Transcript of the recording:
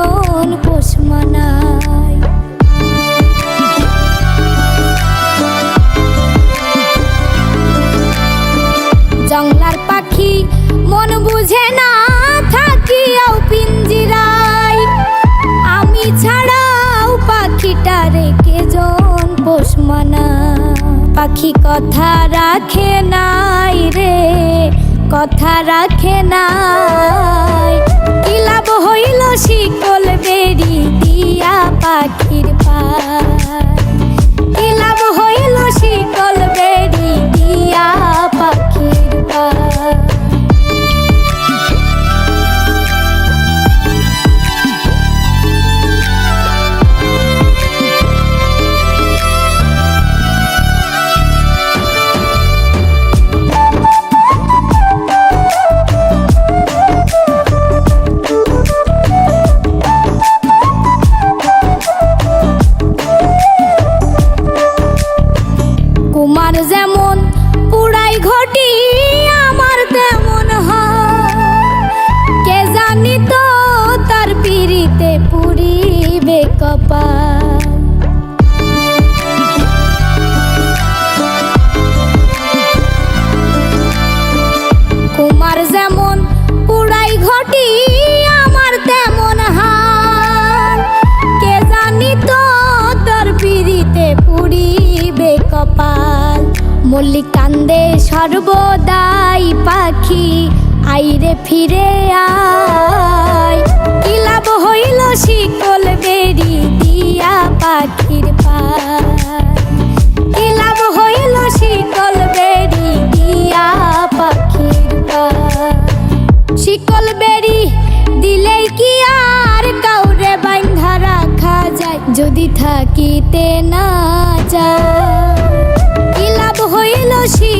মন পোষ মানায় জংলার পাখি মন বুঝে না থাকিও পিঞ্জিরায় আমি ছাড়াও পাখিটা রেখে জন পোষ পাখি কথা রাখে নাই রে, কথা রাখে নাই। কি লাভ হইল শিকল বেরি কপাল। যেমন ঘটি, আমার তেমন কান্দে সর্বদাই পাখি, আইরে ফিরে আয়। কি লাভ হইল শিকল বেরি যদি থাকিতে না চাও কি লাভ হইল সে